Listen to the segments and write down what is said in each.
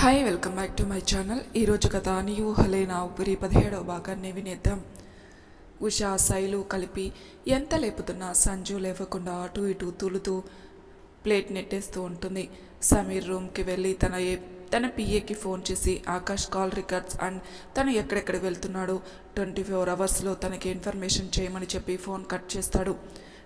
Hi welcome back to my channel ఈరోజు కథ నీ ఊహలే నా ఊపిరి పదిహేడవ భాగాన్ని వినేద్దాం. ఉషా శైలు కలిపి ఎంత లేపుతున్నా సంజు లేవకుండా అటు ఇటు తులుతూ ప్లేట్ నెట్టేస్తూ ఉంటుంది. సమీర్ రూమ్కి వెళ్ళి తన ఏ తన పిఏకి ఫోన్ చేసి ఆకాష్ కాల్ రికార్డ్స్ అండ్ తను ఎక్కడెక్కడ వెళ్తున్నాడో? ట్వంటీ ఫోర్ అవర్స్లో తనకి ఇన్ఫర్మేషన్ చేయమని చెప్పి ఫోన్ కట్ చేస్తాడు.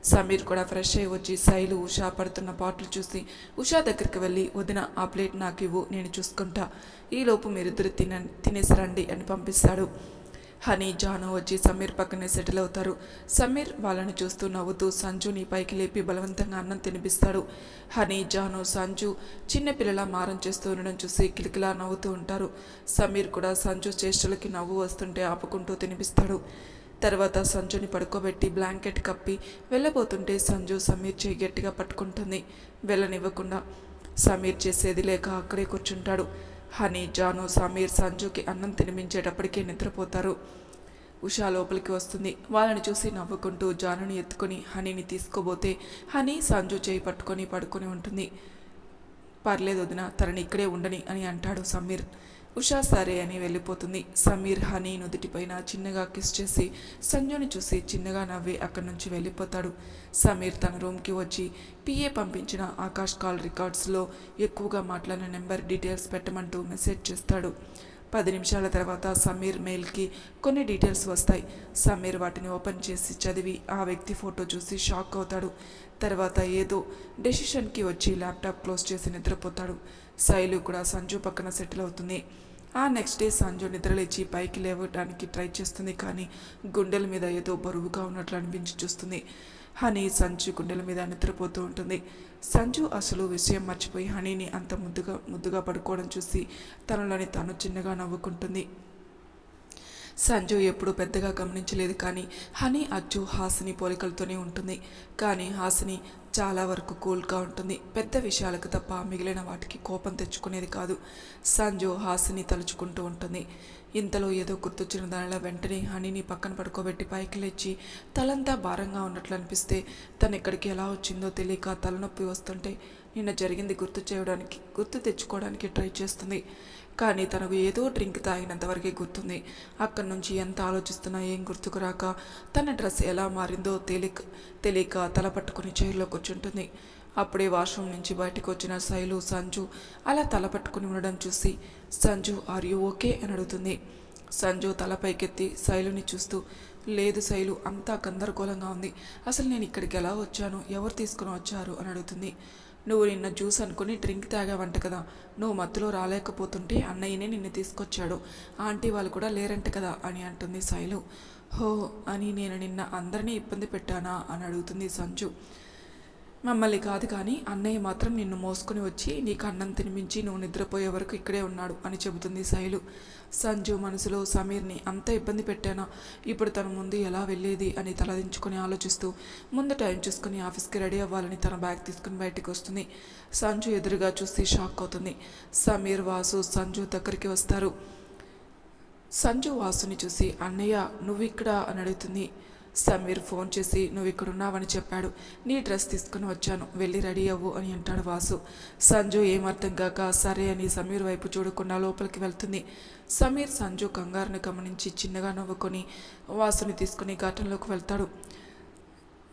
సమీర్ కూడా ఫ్రెష్ అయ్యి వచ్చి శైలు ఉషా పడుతున్న పాటలు చూసి ఉషా దగ్గరికి వెళ్ళి వదిన ఆ ప్లేట్ నాకు ఇవ్వు నేను చూసుకుంటా. ఈలోపు మీరిద్దరు తిన తినేసరండి అని పంపిస్తాడు. హనీ జాను వచ్చి సమీర్ పక్కనే సెటిల్ అవుతారు. సమీర్ వాళ్ళని చూస్తూ నవ్వుతూ సంజుని పైకి లేపి బలవంతంగా అన్నం తినిపిస్తాడు. హనీ జాను సంజు చిన్నపిల్లల మారం చేస్తూ ఉండడం చూసి కిలకిలా నవ్వుతూ ఉంటారు. సమీర్ కూడా సంజు చేష్టలకి నవ్వు వస్తుంటే ఆపుకుంటూ తినిపిస్తాడు. తర్వాత సంజుని పడుకోబెట్టి బ్లాంకెట్ కప్పి వెళ్ళబోతుంటే సంజు సమీర్ చేయి గట్టిగా పట్టుకుంటుంది. వెళ్ళనివ్వకుండా సమీర్ చేసేది లేక అక్కడే కూర్చుంటాడు. హనీ జాను సమీర్ సంజుకి అన్నం తినిపించేటప్పటికే నిద్రపోతారు. ఉషా లోపలికి వస్తుంది. వాళ్ళని చూసి నవ్వుకుంటూ జానుని ఎత్తుకొని హనీని తీసుకోబోతే హనీ సంజు చేయి పట్టుకొని పడుకొని ఉంటుంది. పర్లేదు వదిన తనని ఇక్కడే ఉండని అని అంటాడు సమీర్. ఉషా సరే అని వెళ్ళిపోతుంది. సమీర్ హనీ నుదుటిపైన చిన్నగా కిస్ చేసి సంజుని చూసి చిన్నగా నవ్వి అక్కడి నుంచి వెళ్ళిపోతాడు. సమీర్ తన రూమ్కి వచ్చి పిఏ పంపించిన ఆకాష్ కాల్ రికార్డ్స్లో ఎక్కువగా మాట్లాడిన నెంబర్ డీటెయిల్స్ పెట్టమంటూ మెసేజ్ చేస్తాడు. పది నిమిషాల తర్వాత సమీర్ మెయిల్కి కొన్ని డీటెయిల్స్ వస్తాయి. సమీర్ వాటిని ఓపెన్ చేసి చదివి ఆ వ్యక్తి ఫోటో చూసి షాక్ అవుతాడు. తర్వాత ఏదో డెసిషన్కి వచ్చి ల్యాప్టాప్ క్లోజ్ చేసి నిద్రపోతాడు. శైలు కూడా సంజు పక్కన సెటిల్ అవుతుంది. ఆ నెక్స్ట్ డే సంజు నిద్రలేచి పైకి లేవడానికి ట్రై చేస్తుంది కానీ గుండెల మీద ఏదో బరువుగా ఉన్నట్లు అనిపించి చూస్తుంది. హనీ సంజు గుండెల మీద నిద్రపోతూ ఉంటుంది. సంజు అసలు విషయం మర్చిపోయి హనీని అంత ముద్దుగా ముద్దుగా పడుకోవడం చూసి తనలోని తాను చిన్నగా నవ్వుకుంటుంది. సంజు ఎప్పుడు పెద్దగా గమనించలేదు కానీ హనీ అచ్చు హాసిని పోలికలతోనే ఉంటుంది. కానీ హాసిని చాలా వరకు కూల్గా ఉంటుంది. పెద్ద విషయాలకు తప్ప మిగిలిన వాటికి కోపం తెచ్చుకునేది కాదు. సంజు హాసిని తలుచుకుంటూ ఉంటుంది. ఇంతలో ఏదో గుర్తొచ్చిన దానిలో వెంటనే హనీని పక్కన పడుకోబెట్టి పైకి లేచి తలంతా భారంగా ఉన్నట్లు అనిపిస్తే తను ఇక్కడికి ఎలా వచ్చిందో తెలియక తలనొప్పి వస్తుంటే నిన్న జరిగింది గుర్తు చేయడానికి గుర్తు తెచ్చుకోవడానికి ట్రై చేస్తుంది. కానీ తనకు ఏదో డ్రింక్ తాగినంతవరకే గుర్తుంది. అక్కడి నుంచి ఎంత ఆలోచిస్తున్నా ఏం గుర్తుకు రాక తన డ్రెస్ ఎలా మారిందో తెలియక తెలియక తల పట్టుకుని చైర్లో కూర్చుంటుంది. అప్పుడే వాష్రూమ్ నుంచి బయటకు వచ్చిన శైలు సంజు అలా తల పట్టుకుని ఉండడం చూసి సంజు ఆర్ యూ ఓకే? అని అడుగుతుంది. సంజు తల పైకెత్తి శైలుని చూస్తూ లేదు శైలు అంతా గందరగోళంగా ఉంది. అసలు నేను ఇక్కడికి ఎలా వచ్చాను? ఎవరు తీసుకుని వచ్చారు? అని అడుగుతుంది. నువ్వు నిన్న జ్యూస్ అనుకుని డ్రింక్ తాగావంట కదా. నువ్వు మత్తులో రాలేకపోతుంటే అన్నయ్యనే నిన్ను తీసుకొచ్చాడు. ఆంటీ వాళ్ళు కూడా లేరంట కదా అని అంటుంది శైలు. హో అని నేను నిన్న అందరినీ ఇబ్బంది పెట్టానా? అని అడుగుతుంది సంజు. మమ్మల్ని కాదు కానీ అన్నయ్య మాత్రం నిన్ను మోసుకుని వచ్చి నీకు అన్నం తినిపించి నువ్వు నిద్రపోయే వరకు ఇక్కడే ఉన్నాడు అని చెబుతుంది శైలు. సంజు మనసులో సమీర్ని అంత ఇబ్బంది పెట్టానా? ఇప్పుడు తన ముందు ఎలా వెళ్ళేది అని తలదించుకొని ఆలోచిస్తూ ముందు టైం చూసుకుని ఆఫీస్కి రెడీ అవ్వాలని తన బ్యాగ్ తీసుకుని బయటికి వస్తుంది. సంజు ఎదురుగా చూసి షాక్ అవుతుంది. సమీర్ వాసు సంజు దగ్గరికి వస్తారు. సంజు వాసుని చూసి అన్నయ్య నువ్వు ఇక్కడ? అని అడుగుతుంది. సమీర్ ఫోన్ చేసి నువ్వు ఇక్కడ ఉన్నావని చెప్పాడు. నీ డ్రెస్ తీసుకుని వచ్చాను. వెళ్ళి రెడీ అవ్వు అని అంటాడు వాసు. సంజు ఏమర్థం కాక సరే అని సమీర్ వైపు చూడకుండా లోపలికి వెళ్తుంది. సమీర్ సంజు కంగారుని గమనించి చిన్నగా నవ్వుకొని వాసుని తీసుకుని ఘటనలోకి వెళ్తాడు.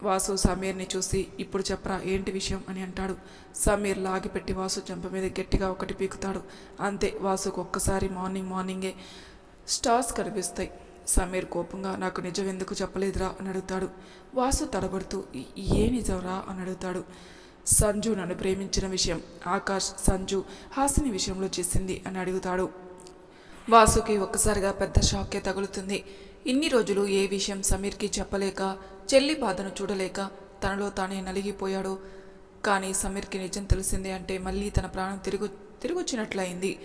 వాసు సమీర్ని చూసి ఇప్పుడు చెప్పరా ఏంటి విషయం? అని అంటాడు. సమీర్ లాగిపెట్టి వాసు చెంప మీద గట్టిగా ఒకటి పీకుతాడు. అంతే వాసుకు ఒక్కసారి మార్నింగ్ మార్నింగే స్టార్స్ కనిపిస్తాయి. సమీర్ కోపంగా నాకు నిజం ఎందుకు చెప్పలేదురా అని అడుగుతాడు. వాసు తడబడుతూ ఏ నిజంరా అని అడుగుతాడు. సంజు నన్ను ప్రేమించిన విషయం ఆకాష్ సంజు హాసిని విషయంలో చేసింది అని అడుగుతాడు. వాసుకి ఒక్కసారిగా పెద్ద షాకే తగులుతుంది. ఇన్ని రోజులు ఏ విషయం సమీర్కి చెప్పలేక చెల్లి బాధను చూడలేక తనలో తానే నలిగిపోయాడు. కానీ సమీర్కి నిజం తెలిసింది అంటే మళ్ళీ తన ప్రాణం తిరుగు తిరిగొచ్చినట్లయింది.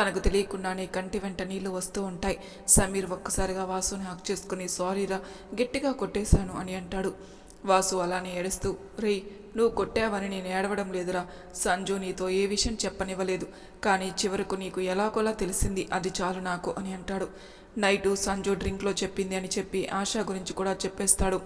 తనకు తెలియకుండానే కంటి వెంట నీళ్ళు వస్తూ ఉంటాయి. సమీర్ ఒక్కసారిగా వాసుని హక్ చేసుకుని సారీరా గట్టిగా కొట్టేశాను అని అంటాడు. వాసు అలానే ఏడుస్తూ రేయ్ నువ్వు కొట్టావని నేను ఏడవడం లేదురా. సంజు నీతో ఏ విషయం చెప్పనివ్వలేదు. కానీ చివరకు నీకు ఎలాగోలా తెలిసింది అది చాలు నాకు అని అంటాడు. నైటు సంజు డ్రింక్లో చెప్పింది అని చెప్పి ఆశ గురించి కూడా చెప్పేస్తాడు.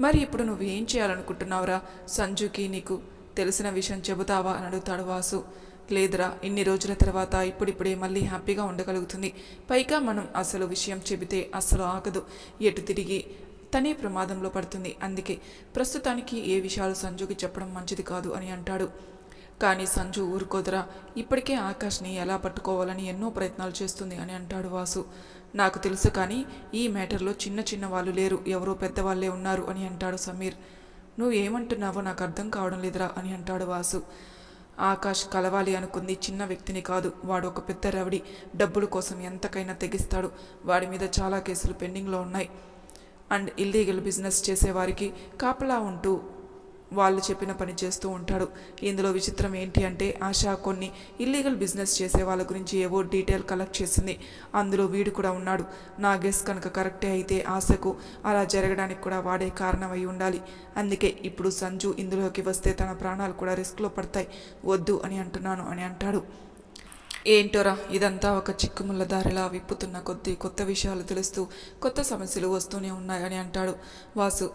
మరి ఇప్పుడు నువ్వు ఏం చేయాలనుకుంటున్నావురా? సంజుకి నీకు తెలిసిన విషయం చెబుతావా? అని అడుగుతాడు వాసు. లేదురా ఇన్ని రోజుల తర్వాత ఇప్పుడిప్పుడే మళ్ళీ హ్యాపీగా ఉండగలుగుతుంది. పైగా మనం అసలు విషయం చెబితే అసలు ఆగదు. ఎటు తిరిగి? తనే ప్రమాదంలో పడుతుంది. అందుకే ప్రస్తుతానికి ఏ విషయాలు సంజుకి చెప్పడం మంచిది కాదు అని అంటాడు. కానీ సంజు ఊరుకోదరా ఇప్పటికే ఆకాష్ని ఎలా పట్టుకోవాలని ఎన్నో ప్రయత్నాలు చేస్తుంది అని అంటాడు వాసు. నాకు తెలుసు కానీ ఈ మ్యాటర్లో చిన్న చిన్న వాళ్ళు లేరు. ఎవరో పెద్దవాళ్ళే ఉన్నారు అని అంటాడు సమీర్. నువ్వు ఏమంటున్నావో నాకు అర్థం కావడం లేదురా అని అంటాడు వాసు. ఆకాష్ కలవాలి అనుకుంది. చిన్న వ్యక్తిని కాదు వాడు ఒక పెద్ద రవిడి డబ్బుల కోసం ఎంతకైనా తెగిస్తాడు. వాడి మీద చాలా కేసులు పెండింగ్లో ఉన్నాయి. అండ్ ఇల్లీగల్ బిజినెస్ చేసేవారికి కాపలా ఉంటూ వాళ్ళు చెప్పిన పని చేస్తూ ఉంటాడు. ఇందులో విచిత్రం ఏంటి అంటే ఆశ కొన్ని ఇల్లీగల్ బిజినెస్ చేసే వాళ్ళ గురించి ఏవో డీటెయిల్ కలెక్ట్ చేసింది. అందులో వీడు కూడా ఉన్నాడు. నా గెస్ కనుక కరెక్టే అయితే ఆశకు అలా జరగడానికి కూడా వాడే కారణం అయి ఉండాలి. అందుకే ఇప్పుడు సంజు ఇందులోకి వస్తే తన ప్రాణాలు కూడా రిస్క్లో పడతాయి. వద్దు అని అంటున్నాను అని అంటాడు. ఏంటోరా ఇదంతా ఒక చిక్కుముళ్ళ దారిలా విప్పుతున్న కొద్దీ కొత్త విషయాలు తెలుస్తూ కొత్త సమస్యలు వస్తూనే ఉన్నాయని అంటాడు. వాసు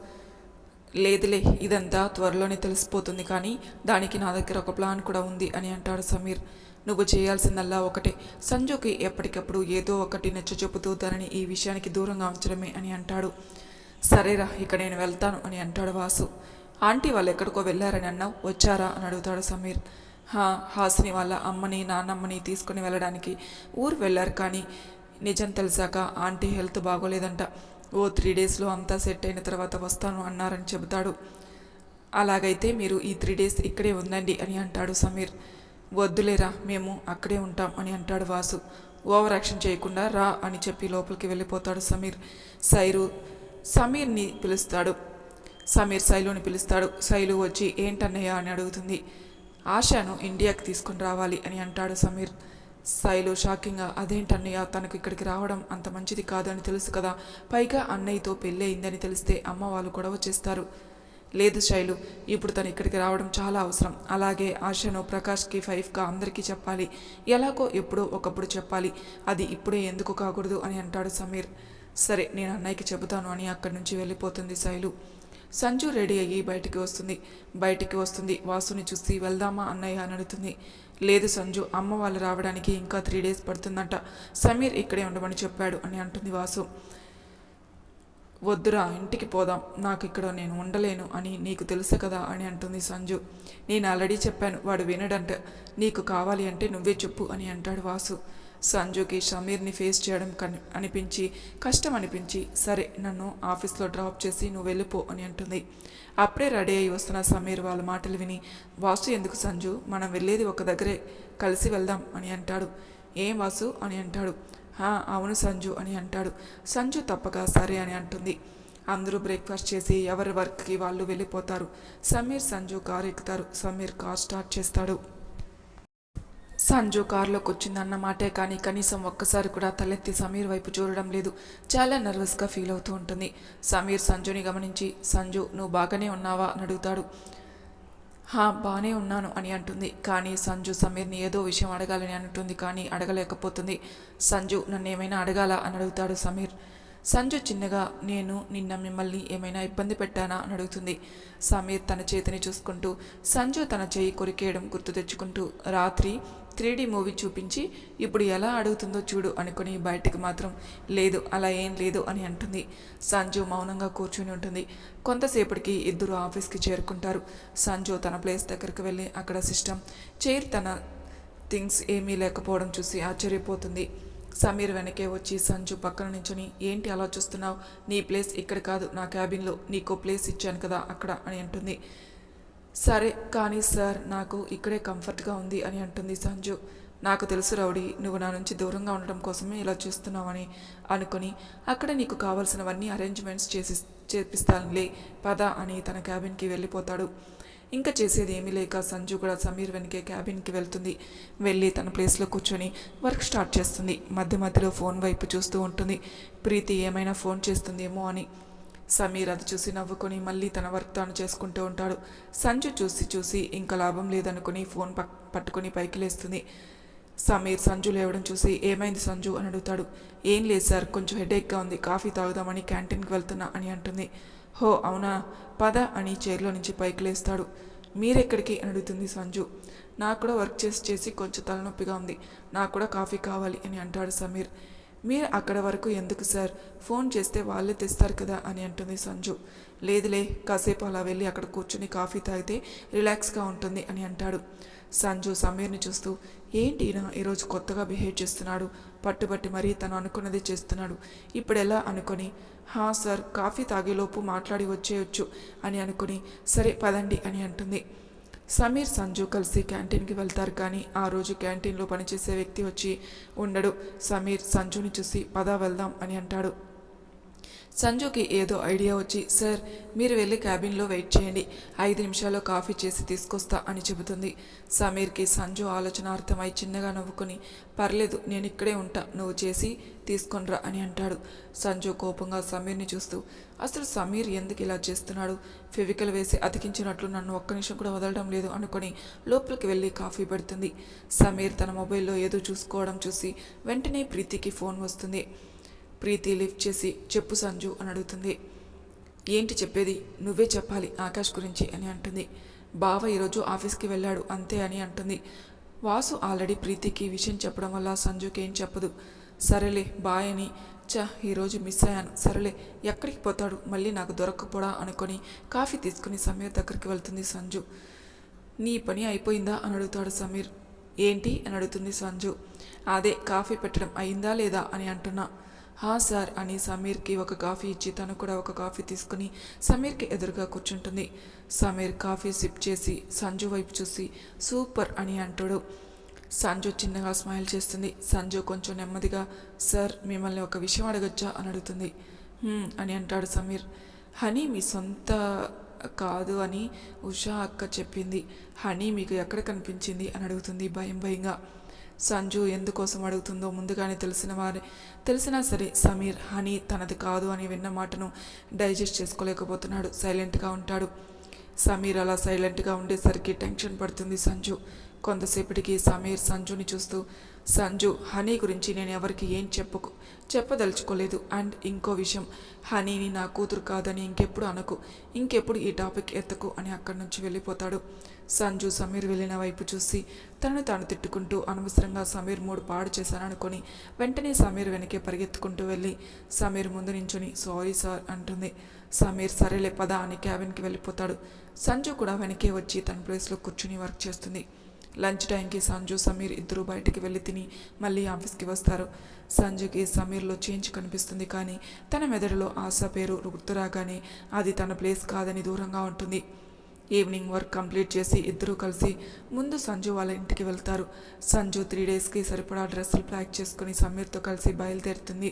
లేదులే ఇదంతా త్వరలోనే తెలిసిపోతుంది కానీ దానికి నా దగ్గర ఒక ప్లాన్ కూడా ఉంది అని అంటాడు సమీర్. నువ్వు చేయాల్సిందల్లా ఒకటే. సంజుకి ఎప్పటికప్పుడు ఏదో ఒకటి నచ్చ చెబుతూ తనని ఈ విషయానికి దూరంగా ఉంచడమే అని అంటాడు. సరేరా ఇక నేను వెళ్తాను అని అంటాడు వాసు. ఆంటీ వాళ్ళు ఎక్కడికో వెళ్ళారని అన్నావు వచ్చారా అని అడుగుతాడు సమీర్. హా హాసిని వాళ్ళ అమ్మని నాన్నమ్మని తీసుకుని వెళ్ళడానికి ఊరు వెళ్ళారు కానీ నిజం తెలిసాక ఆంటీ హెల్త్ బాగోలేదంట. ఓ త్రీ డేస్లో అంతా సెట్ అయిన తర్వాత వస్తాను అన్నారని చెబుతాడు. అలాగైతే మీరు ఈ త్రీ డేస్ ఇక్కడే ఉందండి అని అంటాడు సమీర్. వద్దులేరా మేము అక్కడే ఉంటాం అని అంటాడు వాసు. ఓవర్ యాక్షన్ చేయకుండా రా అని చెప్పి లోపలికి వెళ్ళిపోతాడు సమీర్. సైరు సమీర్ని పిలుస్తాడు. సమీర్ శైలుని పిలుస్తాడు. శైలు వచ్చి ఏంటన్నయ్య? అని అడుగుతుంది. ఆశను ఇండియాకి తీసుకొని రావాలి అని అంటాడు సమీర్. శైలు షాకింగ్గా అదేంటన్నయ్య తనకు ఇక్కడికి రావడం అంత మంచిది కాదని తెలుసు కదా పైగా అన్నయ్యతో పెళ్ళయిందని తెలిస్తే అమ్మ వాళ్ళు గొడవ చేస్తారు. లేదు శైలు ఇప్పుడు తను ఇక్కడికి రావడం చాలా అవసరం. అలాగే ఆశను ప్రకాష్కి ఫైవ్గా అందరికీ చెప్పాలి. ఎలాగో ఎప్పుడో ఒకప్పుడు చెప్పాలి. అది ఇప్పుడే ఎందుకు కాకూడదు అని అంటాడు సమీర్. సరే నేను అన్నయ్యకి చెబుతాను అని అక్కడి నుంచి వెళ్ళిపోతుంది శైలు. సంజు రెడీ అయ్యి బయటికి వస్తుంది. బయటికి వస్తుంది. వాసుని చూసి వెళ్దామా అన్నయ్య అని అడుగుతుంది. లేదు సంజు అమ్మ వాళ్ళు రావడానికి ఇంకా త్రీ డేస్ పడుతుందంట. సమీర్ ఇక్కడే ఉండమని చెప్పాడు అని అంటుంది వాసు. వద్దురా ఇంటికి పోదాం. నాకు ఇక్కడ నేను ఉండలేను అని నీకు తెలుసు కదా అని అంటుంది సంజు. నేను ఆల్రెడీ చెప్పాను వాడు వినడంట. నీకు కావాలి అంటే నువ్వే చెప్పు అని అంటాడు వాసు. సంజుకి షమీర్ని ఫేస్ చేయడం కని అనిపించి కష్టం అనిపించి సరే నన్ను ఆఫీస్లో డ్రాప్ చేసి నువ్వు వెళ్ళిపో అని అంటుంది. అప్పుడే రెడీ అయి వస్తున్న సమీర్ వాళ్ళ మాటలు విని వాసు ఎందుకు సంజు? మనం వెళ్ళేది ఒక దగ్గరే కలిసి వెళ్దాం అని అంటాడు. ఏం వాసు? అని అంటాడు. "హా, అవును సంజు అని అంటాడు. సంజు తప్పక సరే అని అంటుంది. అందరూ బ్రేక్ఫాస్ట్ చేసి ఎవరి వర్క్కి వాళ్ళు వెళ్ళిపోతారు. సమీర్ సంజు కారు ఎక్కుతారు సమీర్ కార్ స్టార్ట్ చేస్తాడు. సంజు కారులోకి వచ్చిందన్నమాటే కానీ కనీసం ఒక్కసారి కూడా తలెత్తి సమీర్ వైపు చూడడం లేదు. చాలా నర్వస్గా ఫీల్ అవుతూ ఉంటుంది. సమీర్ సంజుని గమనించి సంజు నువ్వు బాగానే ఉన్నావా? అని అడుగుతాడు. హా బాగానే ఉన్నాను అని అంటుంది. కానీ సంజు సమీర్ని ఏదో విషయం అడగాలని అంటుంది కానీ అడగలేకపోతుంది. సంజు నన్ను ఏమైనా అడగాలా? అని అడుగుతాడు సమీర్. సంజు చిన్నగా నేను నిన్న మిమ్మల్ని ఏమైనా ఇబ్బంది పెట్టానా? అని అడుగుతుంది. సమీర్ తన చేతిని చూసుకుంటూ సంజు తన చేయి కొరికేయడం గుర్తు తెచ్చుకుంటూ రాత్రి త్రీ మూవీ చూపించి ఇప్పుడు ఎలా అడుగుతుందో చూడు అనుకుని బయటికి మాత్రం లేదు అలా ఏం లేదు అని అంటుంది. సంజు మౌనంగా కూర్చుని ఉంటుంది. కొంతసేపటికి ఇద్దరు ఆఫీస్కి చేరుకుంటారు. సంజు తన ప్లేస్ దగ్గరికి వెళ్ళి అక్కడ సిస్టమ్ చైర్ తన థింగ్స్ ఏమీ లేకపోవడం చూసి ఆశ్చర్యపోతుంది. సమీర్ వెనకే వచ్చి సంజు పక్కన నించుని ఏంటి అలా చూస్తున్నావు? నీ ప్లేస్ ఇక్కడ కాదు నా క్యాబిన్లో నీకో ప్లేస్ ఇచ్చాను కదా అక్కడ అని అంటుంది. సరే కానీ సార్ నాకు ఇక్కడే కంఫర్ట్గా ఉంది అని అంటుంది సంజు. నాకు తెలుసు రౌడీ నువ్వు నా నుంచి దూరంగా ఉండడం కోసమే ఇలా చూస్తున్నావని అనుకుని అక్కడ నీకు కావాల్సినవన్నీ అరేంజ్మెంట్స్ చేసి చేపిస్తానులే పద అని తన క్యాబిన్కి వెళ్ళిపోతాడు. ఇంకా చేసేది ఏమీ లేక సంజు కూడా సమీర్ వెనకే క్యాబిన్కి వెళ్తుంది. వెళ్ళి తన ప్లేస్లో కూర్చొని వర్క్ స్టార్ట్ చేస్తుంది. మధ్య మధ్యలో ఫోన్ వైపు చూస్తూ ఉంటుంది. ప్రీతి ఏమైనా ఫోన్ చేస్తుందేమో అని. సమీర్ అది చూసి నవ్వుకొని మళ్ళీ తన వర్క్ తాను చేసుకుంటూ ఉంటాడు. సంజు చూసి చూసి ఇంకా లాభం లేదనుకుని ఫోన్ పక్ పట్టుకొని పైకి లేస్తుంది. సమీర్ సంజు లేవడం చూసి ఏమైంది సంజు అని అడుగుతాడు. ఏం లేదు సార్ కొంచెం హెడేక్గా ఉంది. కాఫీ తాగుదామని క్యాంటీన్కి వెళ్తున్నా అని అంటుంది. హో అవునా? పద అని చైర్లో నుంచి పైకి లేస్తాడు మీరెక్కడికి? అని అడుగుతుంది సంజు. నాకు కూడా వర్క్ చేసి చేసి కొంచెం తలనొప్పిగా ఉంది. నాకు కూడా కాఫీ కావాలి అని అంటాడు సమీర్. మీరు అక్కడ వరకు ఎందుకు సార్? ఫోన్ చేస్తే వాళ్ళే తెస్తారు కదా అని అంటుంది సంజు. లేదులే కాసేపు అలా వెళ్ళి అక్కడ కూర్చుని కాఫీ తాగితే రిలాక్స్గా ఉంటుంది అని అంటాడు. సంజు సమీర్ని చూస్తూ ఏంటి ఈయన ఈరోజు కొత్తగా బిహేవ్ చేస్తున్నాడు? పట్టుబట్టి మరీ తను అనుకున్నది చేస్తున్నాడు. ఇప్పుడు ఎలా అనుకొని? హా సార్ కాఫీ తాగేలోపు మాట్లాడి వచ్చేయొచ్చు అని అనుకుని సరే పదండి అని అంటుంది. సమీర్ సంజు కలిసి క్యాంటీన్కి వెళ్తారు కానీ ఆ రోజు క్యాంటీన్లో పనిచేసే వ్యక్తి వచ్చి ఉండడు. సమీర్ సంజుని చూసి పదా వెళ్దాం అని అంటాడు. సంజుకి ఏదో ఐడియా వచ్చి సార్ మీరు వెళ్ళి క్యాబిన్లో వెయిట్ చేయండి. ఐదు నిమిషాల్లో కాఫీ చేసి తీసుకొస్తా అని చెబుతుంది. సమీర్కి సంజు ఆలోచన అర్థమై చిన్నగా నవ్వుకుని పర్లేదు నేను ఇక్కడే ఉంటా. నువ్వు చేసి తీసుకొనిరా అని అంటాడు. సంజు కోపంగా సమీర్ని చూస్తూ అసలు సమీర్ ఎందుకు ఇలా చేస్తున్నాడు? ఫెవికల్ వేసి అతికించినట్లు నన్ను ఒక్క నిమిషం కూడా వదలడం లేదు అనుకొని లోపలికి వెళ్ళి కాఫీ పెడుతుంది. సమీర్ తన మొబైల్లో ఏదో చూసుకోవడం చూసి వెంటనే ప్రీతికి ఫోన్ వస్తుంది. ప్రీతి లిఫ్ట్ చేసి చెప్పు సంజు అని అడుగుతుంది. ఏంటి చెప్పేది? నువ్వే చెప్పాలి ఆకాష్ గురించి అని అంటుంది. బావ ఈరోజు ఆఫీస్కి వెళ్ళాడు అంతే అని అంటుంది. వాసు ఆల్రెడీ ప్రీతికి విషయం చెప్పడం వల్ల సంజుకి ఏం చెప్పదు. సరేలే బాయ్ అని చ ఈరోజు మిస్ అయ్యాను. సరేలే ఎక్కడికి పోతాడు? మళ్ళీ నాకు దొరక్కపోడా? అనుకొని కాఫీ తీసుకుని సమీర్ దగ్గరికి వెళ్తుంది సంజు. నీ పని అయిపోయిందా? అని అడుగుతాడు సమీర్. ఏంటి? అని అడుగుతుంది సంజు. అదే కాఫీ పెట్టడం అయిందా లేదా? అని అంటున్నా. హా సార్ అని సమీర్కి ఒక కాఫీ ఇచ్చి తను కూడా ఒక కాఫీ తీసుకుని సమీర్కి ఎదురుగా కూర్చుంటుంది. సమీర్ కాఫీ సిప్ చేసి సంజు వైపు చూసి సూపర్ అని అంటాడు. సంజు చిన్నగా స్మైల్ చేస్తుంది. సంజు కొంచెం నెమ్మదిగా సార్ మిమ్మల్ని ఒక విషయం అడగచ్చా? అని అడుగుతుంది. అని అంటాడు సమీర్. హనీ మీ సొంత కాదు అని ఉషా అక్క చెప్పింది. హనీ మీకు ఎక్కడ కనిపించింది? అని అడుగుతుంది భయం భయంగా. సంజు ఎందుకోసం అడుగుతుందో ముందుగానే తెలిసిన వారే. తెలిసినా సరే సమీర్ హనీ తనది కాదు అని విన్న మాటను డైజెస్ట్ చేసుకోలేకపోతున్నాడు. సైలెంట్గా ఉంటాడు. సమీర్ అలా సైలెంట్గా ఉండేసరికి టెన్షన్ పడుతుంది సంజు. కొంతసేపటికి సమీర్ సంజుని చూస్తూ సంజు హనీ గురించి నేను ఎవరికి ఏం చెప్పకు చెప్పదలుచుకోలేదు. అండ్ ఇంకో విషయం హనీని నా కూతురు కాదని ఇంకెప్పుడు అనకు. ఇంకెప్పుడు ఈ టాపిక్ ఎత్తకు అని అక్కడి నుంచి వెళ్ళిపోతాడు. సంజు సమీర్ వెళ్ళిన వైపు చూసి తనను తాను తిట్టుకుంటూ అనవసరంగా సమీర్ మూడు పాడు చేశాననుకొని వెంటనే సమీర్ వెనకే పరిగెత్తుకుంటూ వెళ్ళి సమీర్ ముందు నించుని సారీ సార్ అంటుంది. సమీర్ సరేలే పదా అని క్యాబిన్కి వెళ్ళిపోతాడు. సంజు కూడా వెనకే వచ్చి తన ప్లేస్లో కూర్చుని వర్క్ చేస్తుంది. లంచ్ టైంకి సంజు సమీర్ ఇద్దరు బయటికి వెళ్ళి తిని మళ్ళీ ఆఫీస్కి వస్తారు. సంజుకి సమీర్లో చేంజ్ కనిపిస్తుంది కానీ తన మెదడులో ఆశ పేరు గుర్తు రాగానే అది తన ప్లేస్ కాదని దూరంగా ఉంటుంది. ఈవినింగ్ వర్క్ కంప్లీట్ చేసి ఇద్దరూ కలిసి ముందు సంజు వాళ్ళ ఇంటికి వెళ్తారు. సంజు త్రీ డేస్కి సరిపడా డ్రెస్సులు ప్యాక్ చేసుకుని సమీర్తో కలిసి బయలుదేరుతుంది.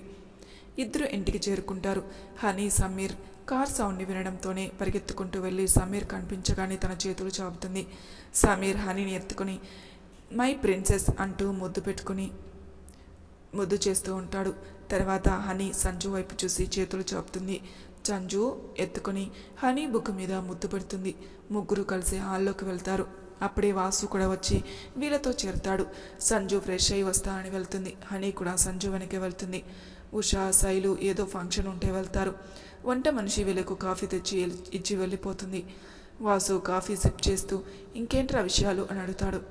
ఇద్దరు ఇంటికి చేరుకుంటారు. హనీ సమీర్ కార్ సౌండ్ని వినడంతోనే పరిగెత్తుకుంటూ వెళ్ళి సమీర్ కనిపించగానే తన చేతులు చాపుతుంది. సమీర్ హనీని ఎత్తుకుని మై ప్రిన్సెస్ అంటూ ముద్దు పెట్టుకుని ముద్దు చేస్తూ ఉంటాడు. తర్వాత హనీ సంజు వైపు చూసి చేతులు చాపుతుంది. సంజు ఎత్తుకొని హనీ బుక్ మీద ముద్దు పెడుతుంది. ముగ్గురు కలిసి హాల్లోకి వెళ్తారు. అప్పుడే వాసు కూడా వచ్చి వీళ్ళతో చేరుతాడు. సంజు ఫ్రెష్ అయి వస్తా అని వెళ్తుంది. హనీ కూడా సంజు వెనకే వెళ్తుంది. ఉషా శైలు ఏదో ఫంక్షన్ ఉంటే వెళ్తారు. వంట మనిషి వీళ్ళకు కాఫీ తెచ్చి ఇచ్చి వెళ్ళిపోతుంది. వాసు కాఫీ సిప్ చేస్తూ ఇంకేంట్రా విషయాలు? అని అడుగుతాడు.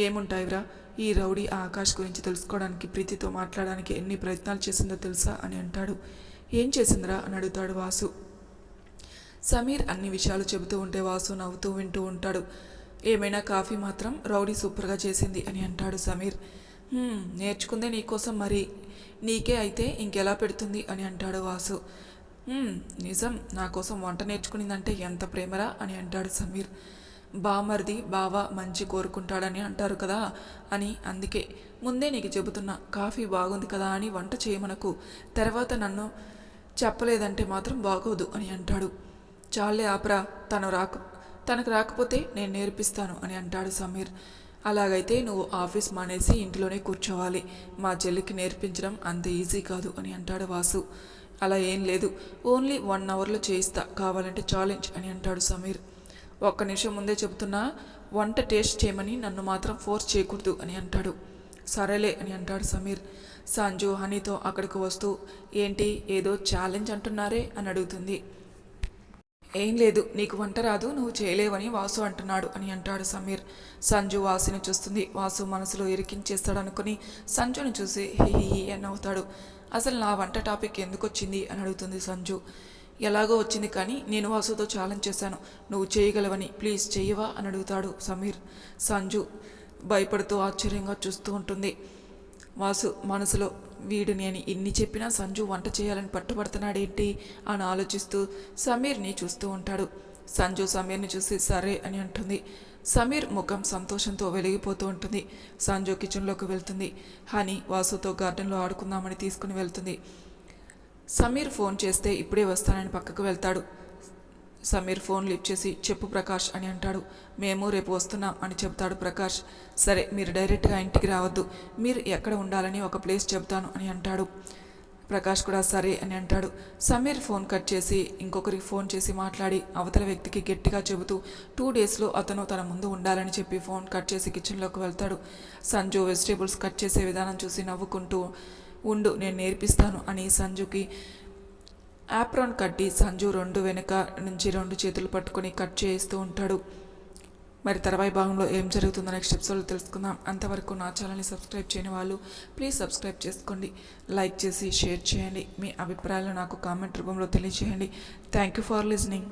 ఏముంటాయిరా ఈ రౌడీ ఆ ఆకాష్ గురించి తెలుసుకోవడానికి ప్రీతితో మాట్లాడడానికి ఎన్ని ప్రయత్నాలు చేసిందో తెలుసా? అని అంటాడు. ఏం చేసిందిరా? అని అడుగుతాడు వాసు. సమీర్ అన్ని విషయాలు చెబుతూ ఉంటే వాసు నవ్వుతూ వింటూ ఉంటాడు. ఏమైనా కాఫీ మాత్రం రౌడీ సూపర్గా చేసింది అని అంటాడు సమీర్. నేర్చుకుందే నీకోసం మరి. నీకే అయితే ఇంకెలా పెడుతుంది అని అంటాడు వాసు. నిజం నా కోసం వంట నేర్చుకునిందంటే ఎంత ప్రేమరా అని అంటాడు సమీర్. బామర్ది బావ మంచి కోరుకుంటాడని అంటారు కదా అని అందుకే. ముందే నీకు చెబుతున్నా కాఫీ బాగుంది కదా అని వంట చేయమనకు. తర్వాత నన్ను చెప్పలేదంటే మాత్రం బాగోదు అని అంటాడు. చాలే ఆపరా తను రాక తనకు రాకపోతే నేను నేర్పిస్తాను అని అంటాడు సమీర్. అలాగైతే నువ్వు ఆఫీస్ మానేసి ఇంట్లోనే కూర్చోవాలి. మా చెల్లికి నేర్పించడం అంత ఈజీ కాదు అని అంటాడు వాసు. అలా ఏం లేదు. ఓన్లీ వన్ అవర్లో చేయిస్తా. కావాలంటే ఛాలెంజ్ అని అంటాడు సమీర్. ఒక్క నిమిషం ముందే చెబుతున్నా వంట టేస్ట్ చేయమని నన్ను మాత్రం ఫోర్స్ చేయకూడదు అని అంటాడు. సరేలే అని అంటాడు సమీర్. సంజు హనీతో అక్కడికి వస్తూ ఏంటి ఏదో ఛాలెంజ్ అంటున్నారే? అని అడుగుతుంది. ఏం లేదు నీకు వంట రాదు నువ్వు చేయలేవని వాసు అంటున్నాడు అని అంటాడు సమీర్. సంజు వాసుని చూస్తుంది. వాసు మనసులో ఇరికించేస్తాడనుకుని సంజుని చూసి హిహి అని అవుతాడు అసలు నా వంట టాపిక్ ఎందుకు వచ్చింది అని అడుగుతుంది సంజు. ఎలాగో వచ్చింది కానీ నేను వాసుతో ఛాలెంజ్ చేశాను. నువ్వు చేయగలవని ప్లీజ్ చెయ్యవా అని అడుగుతాడు సమీర్. సంజు భయపడుతూ ఆశ్చర్యంగా చూస్తూ ఉంటుంది. వాసు మనసులో వీడు నేను ఇన్ని చెప్పినా సంజు వంట చేయాలని పట్టుబడుతున్నాడేంటి అని ఆలోచిస్తూ సమీర్ని చూస్తూ ఉంటాడు. సంజు సమీర్ని చూసి సరే అని అంటుంది. సమీర్ ముఖం సంతోషంతో వెలిగిపోతూ ఉంటుంది. సంజు కిచెన్లోకి వెళ్తుంది. హనీ వాసుతో గార్డెన్లో ఆడుకుందామని తీసుకుని వెళ్తుంది. సమీర్ ఫోన్ చేస్తే ఇప్పుడే వస్తానని పక్కకు వెళ్తాడు. సమీర్ ఫోన్ లిఫ్ట్ చేసి చెప్పు ప్రకాష్ అని అంటాడు. మేము రేపు వస్తున్నాం అని చెప్తాడు ప్రకాష్. సరే మీరు డైరెక్ట్గా ఇంటికి రావద్దు. మీరు ఎక్కడ ఉండాలని ఒక ప్లేస్ చెప్తాను అని అంటాడు. ప్రకాష్ కూడా సరే అని అంటాడు. సమీర్ ఫోన్ కట్ చేసి ఇంకొకరికి ఫోన్ చేసి మాట్లాడి అవతల వ్యక్తికి గట్టిగా చెబుతూ టూ డేస్లో అతను తన ముందు ఉండాలని చెప్పి ఫోన్ కట్ చేసి కిచెన్లోకి వెళ్తాడు. సంజు వెజిటేబుల్స్ కట్ చేసే విధానం చూసి నవ్వుకుంటూ ఉండు నేను నేర్పిస్తాను అని సంజుకి యాప్రాన్ కట్టి సంజు రెండు వెనుక నుంచి రెండు చేతులు పట్టుకొని కట్ చేస్తూ ఉంటాడు. మరి తర్వాయి భాగంలో ఏం జరుగుతుందో నెక్స్ట్ ఎపిసోడ్లో తెలుసుకుందాం. అంతవరకు నా ఛానల్ని సబ్స్క్రైబ్ చేయని వాళ్ళు ప్లీజ్ సబ్స్క్రైబ్ చేసుకోండి. లైక్ చేసి షేర్ చేయండి. మీ అభిప్రాయాలు నాకు కామెంట్ రూపంలో తెలియజేయండి. Thank you for listening